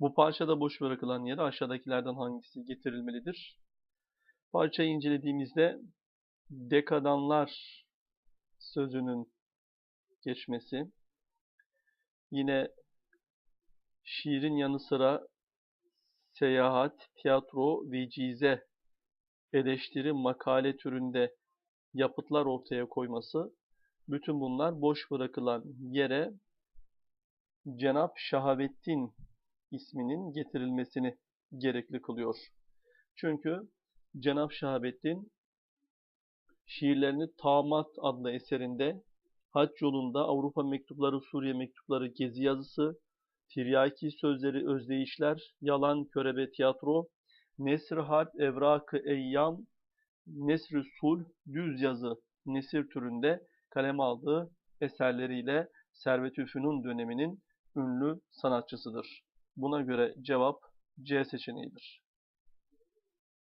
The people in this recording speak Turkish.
Bu parçada boş bırakılan yere aşağıdakilerden hangisi getirilmelidir? Parçayı incelediğimizde dekadanlar sözünün geçmesi, yine şiirin yanı sıra seyahat, tiyatro, vecize, eleştiri, makale türünde yapıtlar ortaya koyması, bütün bunlar boş bırakılan yere Cenap Şahabettin isminin getirilmesini gerekli kılıyor. Çünkü Cenap Şahabettin şiirlerini Tamat adlı eserinde Hac yolunda Avrupa mektupları, Suriye mektupları, gezi yazısı, tiryaki sözleri, özdeyişler, yalan, körebe, tiyatro, Nesr Harp, Evrak-ı Eyyam, Nesr-i Sulh, düz yazı, nesir türünde kaleme aldığı eserleriyle Servet-ü Fünun döneminin ünlü sanatçısıdır. Buna göre cevap C seçeneğidir.